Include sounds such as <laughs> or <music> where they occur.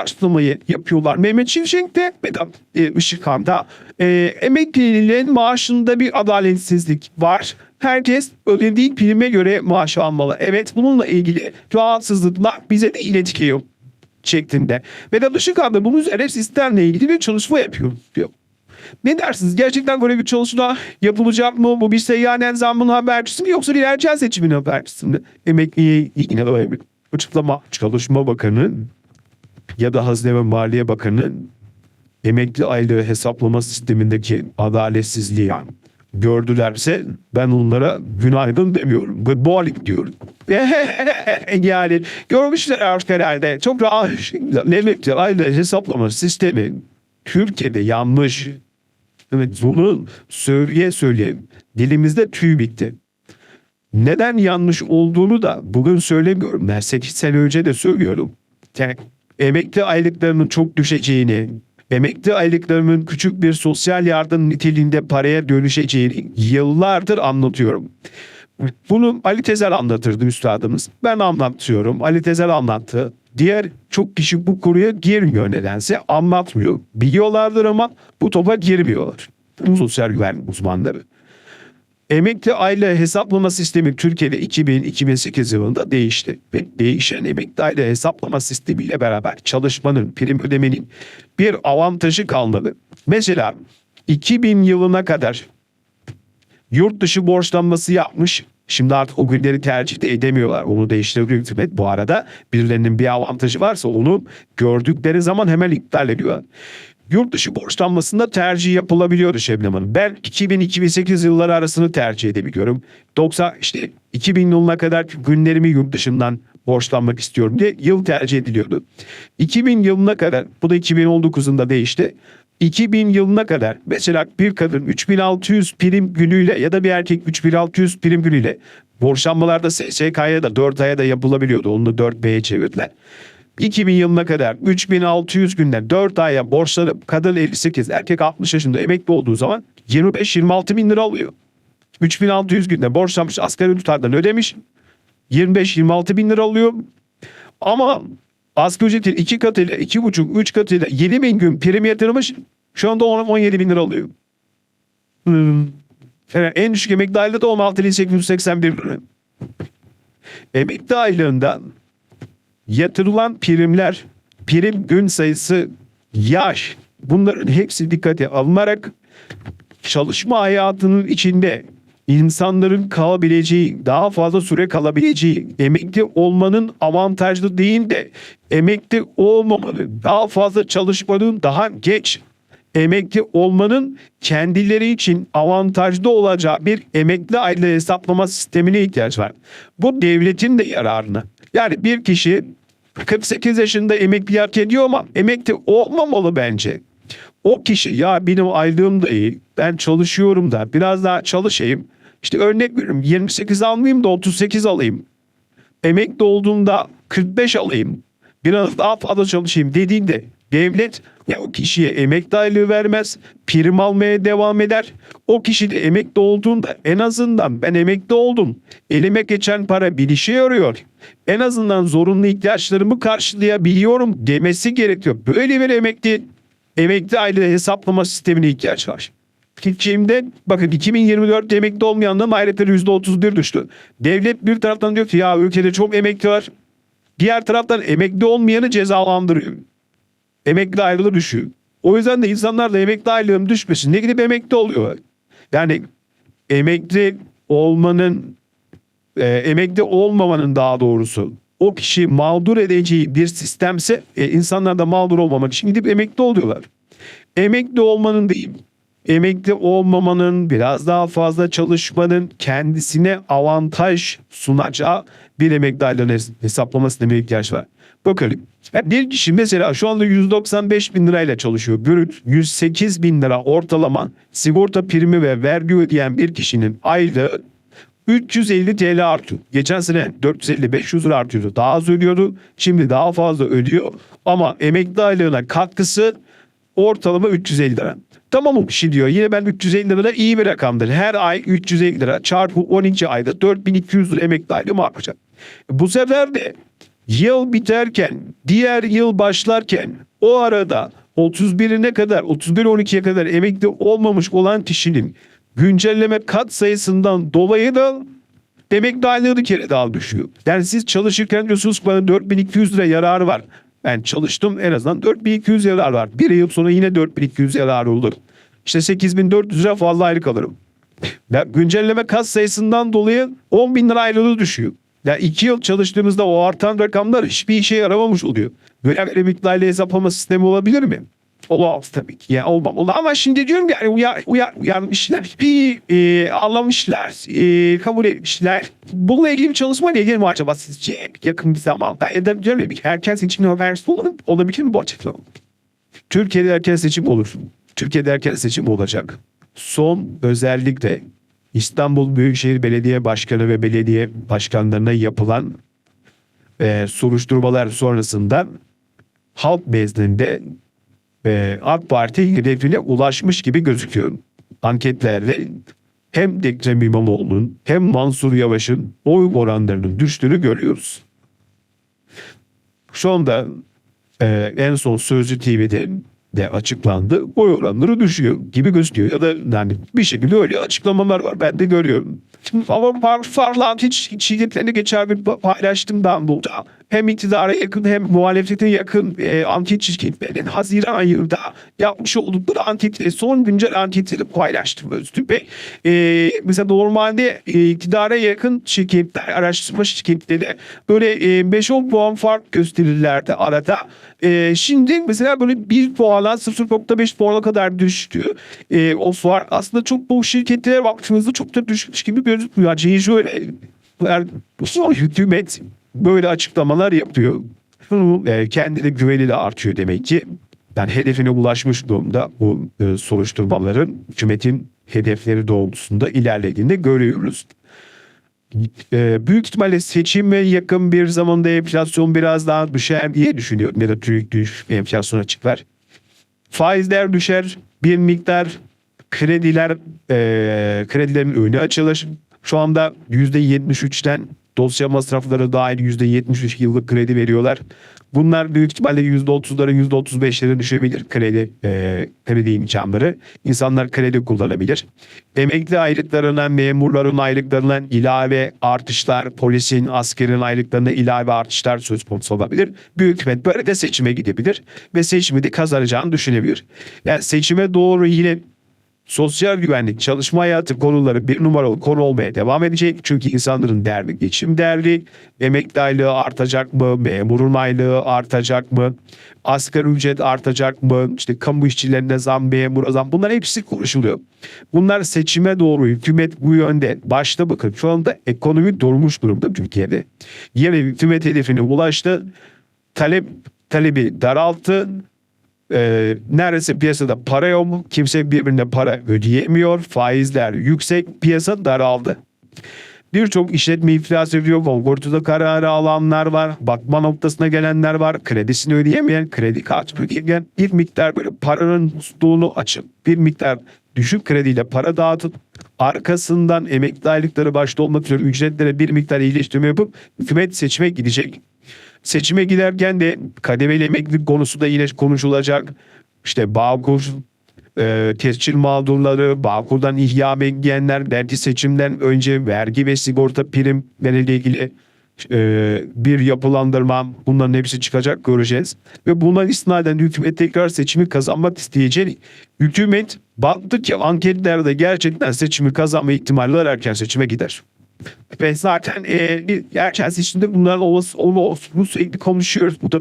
Açıklamayı yapıyorlar. Mehmet Şimşek de Vedat e, Işıkhan da e, emekliliğin maaşında bir adaletsizlik var. Herkes ödediği prime göre maaş almalı. Evet bununla ilgili rahatsızlıklar bize de iletiyor şeklinde. Vedat Işıkhan da bunun üzerine sistemle ilgili bir çalışma yapıyor diyor. Ne dersiniz? Gerçekten böyle bir çalışma yapılacak mı? Bu bir seyyanen zammın habercisi mi yoksa bir erken seçimin habercisi mi? Emekliye yine böyle bir açıklama. Çalışma Bakanı ya da Hazine ve Maliye Bakanı emekli aylığı hesaplama sistemindeki adaletsizliği gördülerse ben onlara günaydın demiyorum. Good morning diyorum. <laughs> yani görmüşler artık herhalde. Çok rahat. Emekli aylığı hesaplama sistemi Türkiye'de yanlış. Evet bunu söyleye söyleye dilimizde tüy bitti. Neden yanlış olduğunu da bugün söylemiyorum. Ben 8 sene önce de söylüyorum. Yani emekli aylıklarının çok düşeceğini, emekli aylıklarının küçük bir sosyal yardım niteliğinde paraya dönüşeceğini yıllardır anlatıyorum. Bunu Ali Tezel anlatırdı üstadımız. Ben anlatıyorum. Ali Tezel anlattı. Diğer çok kişi bu konuya girmiyor nedense. Anlatmıyor. Biliyorlardır ama bu topa girmiyorlar. Sosyal güvenlik uzmanları. Emekli aile hesaplama sistemi Türkiye'de 2000-2008 yılında değişti. Ve değişen emekli aile hesaplama sistemiyle beraber çalışmanın, prim ödemenin bir avantajı kalmadı. Mesela 2000 yılına kadar yurt dışı borçlanması yapmış. Şimdi artık o günleri tercih de edemiyorlar. Onu değiştirebiliyor hükümet. Bu arada birilerinin bir avantajı varsa onu gördükleri zaman hemen iptal ediyorlar. Yurt dışı borçlanmasında tercih yapılabiliyordu Şebnem Hanım. Ben 2000-2008 yılları arasını tercih edebiliyorum. 90 işte 2000 yılına kadar günlerimi yurt dışından borçlanmak istiyorum diye yıl tercih ediliyordu. 2000 yılına kadar bu da 2019'unda değişti. 2000 yılına kadar mesela bir kadın 3600 prim günüyle ya da bir erkek 3600 prim günüyle borçlanmalarda SSK'ya da 4 aya da yapılabiliyordu. Onu da 4B'ye çevirdiler. 2000 yılına kadar 3600 günden 4 aya borçlanıp kadın 58 erkek 60 yaşında emekli olduğu zaman 25-26 bin lira alıyor. 3600 günde borçlanmış asgari tutardan ödemiş 25-26 bin lira alıyor. Ama asgari ücretin 2 katıyla 2,5 3 katıyla 7 bin gün prim yatırmış şu anda 17 bin lira alıyor. Hmm. Evet, en düşük emekli aylığı da 16.881 lira. Emekli aylığından yatırılan primler, prim gün sayısı, yaş. Bunların hepsi dikkate alınarak çalışma hayatının içinde insanların kalabileceği, daha fazla süre kalabileceği, emekli olmanın avantajlı değil de emekli olmamanın, daha fazla çalışmanın daha geç emekli olmanın kendileri için avantajlı olacağı bir emekli aylığı hesaplama sistemine ihtiyaç var. Bu devletin de yararına. Yani bir kişi 48 yaşında emekli hak ediyor ama emekli olmamalı bence. O kişi ya benim aylığım da iyi ben çalışıyorum da biraz daha çalışayım. İşte örnek veriyorum 28 almayayım da 38 alayım. Emekli olduğumda 45 alayım. Biraz daha fazla çalışayım dediğinde devlet ya o kişiye emekli aylığı vermez. Prim almaya devam eder. O kişi de emekli olduğunda en azından ben emekli oldum. Elime geçen para bir işe yarıyor. En azından zorunlu ihtiyaçlarımı karşılayabiliyorum demesi gerekiyor. Böyle bir emekli emekli aylığı hesaplama sistemine ihtiyaç var. Şimdi bakın 2024 emekli olmayanların aylıkları %31 düştü. Devlet bir taraftan diyor ki ya ülkede çok emekli var. Diğer taraftan emekli olmayanı cezalandırıyor. Emekli ayrılığı düşüyor. O yüzden de insanlar da emekli aylığım düşmesin. Ne gidip emekli oluyor. Yani emekli olmanın e, emekli olmamanın daha doğrusu o kişi mağdur edeceği bir sistemse e, insanlar da mağdur olmamak için gidip emekli oluyorlar. Emekli olmanın değil, emekli olmamanın biraz daha fazla çalışmanın kendisine avantaj sunacağı bir emekli aylığını hes- hesaplama sistemine ihtiyaç var. Bakalım. Bir kişi mesela şu anda 195 bin lirayla çalışıyor. Brüt 108 bin lira ortalama sigorta primi ve vergi ödeyen bir kişinin aylığı 350 TL artıyor. Geçen sene 450-500 lira artıyordu. Daha az ödüyordu. Şimdi daha fazla ödüyor. Ama emekli aylığına katkısı ortalama 350 lira. Tamam o kişi diyor. Yine ben 350 lira iyi bir rakamdır. Her ay 350 lira çarpı 12 ayda 4200 lira emekli aylığımı yapacak. Bu sefer de Yıl biterken, diğer yıl başlarken o arada 31'ine kadar, 31-12'ye kadar emekli olmamış olan kişinin güncelleme kat sayısından dolayı da emekli aylığı bir kere daha düşüyor. Yani siz çalışırken diyorsunuz bana 4200 lira yararı var. Ben çalıştım en azından 4200 yarar var. Bir yıl sonra yine 4200 yarar olur. İşte 8400 lira fazla aylık alırım. Ya güncelleme kas sayısından dolayı 10 bin lira ayrılığı düşüyor. Ya iki yıl çalıştığımızda o artan rakamlar hiçbir işe yaramamış oluyor. Böyle bir emekli hesaplama sistemi olabilir mi? Olamaz tabii ki. Yani olmamalı. Ama şimdi diyorum yani uyar, uyar, uyarmışlar. Bir e, anlamışlar. E, kabul etmişler. Bununla ilgili bir çalışma ile ilgili mi acaba sizce yakın bir zamanda? Ya da diyorum ya bir erken seçim habersi olur, olabilir mi bu açıklama? Türkiye'de erken seçim olur. Türkiye'de erken seçim olacak. Son özellikle İstanbul Büyükşehir Belediye Başkanı ve belediye başkanlarına yapılan e, soruşturmalar sonrasında halk nezdinde e, AK Parti hedefine ulaşmış gibi gözüküyor. Anketlerde hem Ekrem İmamoğlu'nun hem Mansur Yavaş'ın oy oranlarının düştüğünü görüyoruz. Şu anda e, en son Sözcü TV'de de açıklandı. Oy oranları düşüyor gibi gözüküyor. Ya da yani bir şekilde öyle açıklamalar var. Ben de görüyorum. Ama far, farlan hiç, hiç şiddetlerini geçer bir paylaştım ben burada. Hem iktidara yakın hem muhalefete yakın e, anket şirketlerinin Haziran ayında yapmış oldukları anketleri son güncel anketleri paylaştım Öztürk Bey. E, mesela normalde e, iktidara yakın şirketler, araştırma şirketleri böyle e, 5-10 puan fark gösterirlerdi arada. E, şimdi mesela böyle 1 puana 0.5 puana kadar düştü. E, o fark aslında çok bu şirketlere baktığımızda çok da düşmüş gibi gözükmüyor. Son hükümet böyle açıklamalar yapıyor. E, kendine güveni de artıyor demek ki. Yani hedefine ulaşmış durumda bu e, soruşturmaların hükümetin hedefleri doğrultusunda ilerlediğini görüyoruz. E, büyük ihtimalle seçime yakın bir zamanda enflasyon biraz daha düşer diye düşünüyorum. Ya da Türk düş enflasyon açıklar. Faizler düşer. Bir miktar krediler e, kredilerin önü açılır. Şu anda %73'ten dosya masrafları dahil %73 yıllık kredi veriyorlar. Bunlar büyük ihtimalle %30'lara %35'lere düşebilir kredi e, kredi imkanları. İnsanlar kredi kullanabilir. Emekli aylıklarından, memurların aylıklarından ilave artışlar, polisin, askerin aylıklarına ilave artışlar söz konusu olabilir. Büyük hükümet böyle de seçime gidebilir ve seçimi de kazanacağını düşünebilir. Yani seçime doğru yine sosyal güvenlik, çalışma hayatı konuları bir numaralı konu olmaya devam edecek. Çünkü insanların derdi geçim derdi. Emekli aylığı artacak mı? Memurun aylığı artacak mı? Asgari ücret artacak mı? İşte kamu işçilerine zam, memura zam. Bunlar hepsi konuşuluyor. Bunlar seçime doğru hükümet bu yönde. Başta bakın şu anda ekonomi durmuş durumda Türkiye'de. Yine hükümet hedefine ulaştı. Talep talebi daralttı e, neredeyse piyasada para yok. Kimse birbirine para ödeyemiyor. Faizler yüksek. Piyasa daraldı. Birçok işletme iflas ediyor. Volgortu'da kararı alanlar var. Bakma noktasına gelenler var. Kredisini ödeyemeyen, kredi kartı ödeyemeyen bir miktar böyle paranın musluğunu açıp bir miktar düşük krediyle para dağıtıp arkasından emekli aylıkları başta olmak üzere ücretlere bir miktar iyileştirme yapıp hükümet seçime gidecek. Seçime giderken de kademeli emeklilik konusu da yine konuşulacak. İşte Bağkur e, tescil mağdurları, Bağkur'dan ihya bekleyenler, belki seçimden önce vergi ve sigorta primleriyle ilgili e, bir yapılandırma bunların hepsi çıkacak göreceğiz. Ve buna istinaden hükümet tekrar seçimi kazanmak isteyecek. Hükümet baktı ki anketlerde gerçekten seçimi kazanma ihtimali var erken seçime gider. Ve zaten e, bir erken seçimde bunların olası, olası sürekli konuşuyoruz. Bu